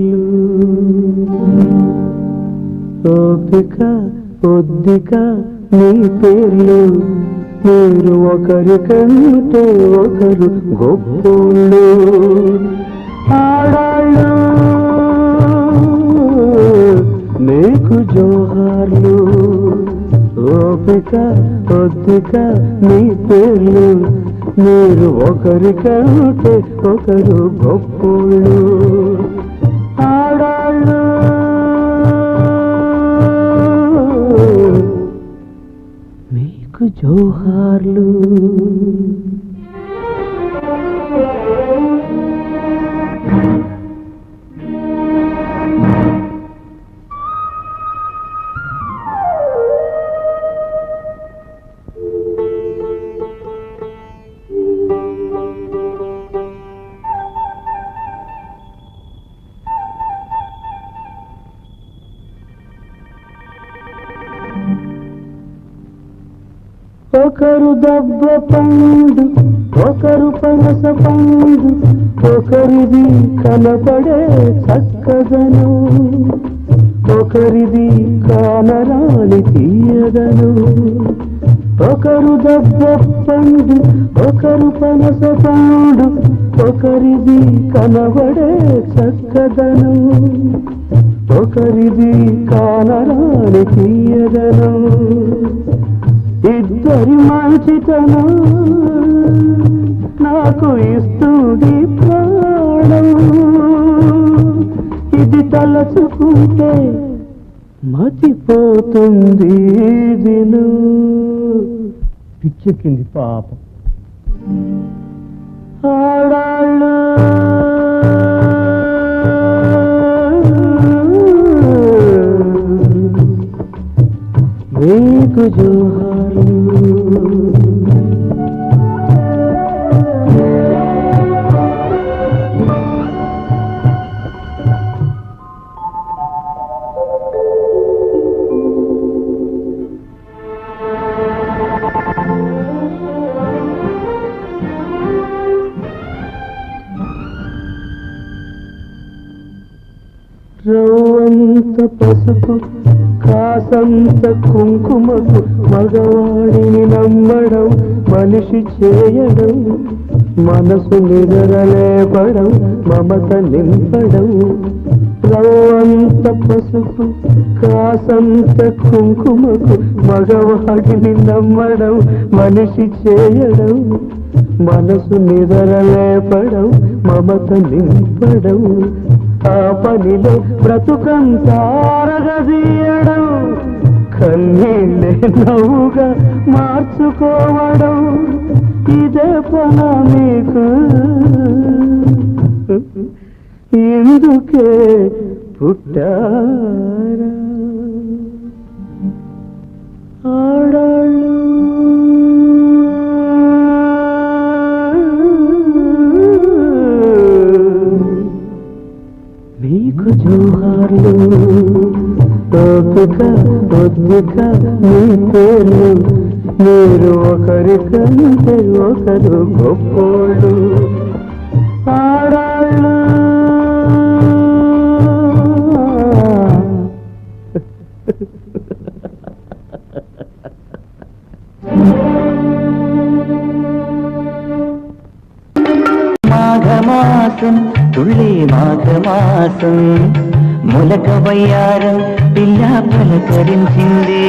మీకు ఓపిక ఒద్దిక నీ పేర్లు. మీరు ఒకరి కంటే ఒకరు గొప్పలు ఆడాళ్ళు మీకు జోహార్లు. ఓపిక ఒద్దిక నీ పేర్లు. మీరు ఒకరి కంటే ఒకరు గొప్పలు జోహార్లు. ఒకరు దబ్బ పండు ఒకరు పనస పండు ఒకరిది కనపడే చక్కదను ఒకరిది కానరాని తీయదను. ఒకరు దబ్బ పండు ఒకరు పనస పండు ఒకరిది కనబడే చక్కదను ఒకరిది కానరాని తీయదను. ఇద్దరి మంచితనం నాకు ఇస్తుంది ప్రాణం. ఇది తలచుకుంటే మతిపోతుంది దిను. పిచ్చెక్కింది పాపం. మీకు జోహారు రవ్వంత పసుపు కాసంత కుంకుమకు మగవాడిని నమ్మడం మనిషి చేయడం మనసు నిద్రలేపడం మమత నింపడం. రవ్వంత పసుపు కాసంత కుంకుమకు మగవాడిని నమ్మడం మనిషి చేయడం. మనసు నిద్రలేపడం మమత నింపడం. ఆ పనిలో బ్రతుకంతారగదీయడం కన్నీళ్ళే నవ్వుగా మార్చుకోవడం ఇదే పన మీకు? ఎందుకే పుట్టా? జోహార్లు ఓపిక ఒద్దిక మీ పేర్లు మీరు ఒకరి కంటే ఒకరు గొప్పోళ్ళు. ఆడాళ్ళు మాఘమాసం తుళ్ళే మాఘమాసం. మొలక వయ్యారం పిల్ల పలకరించింది.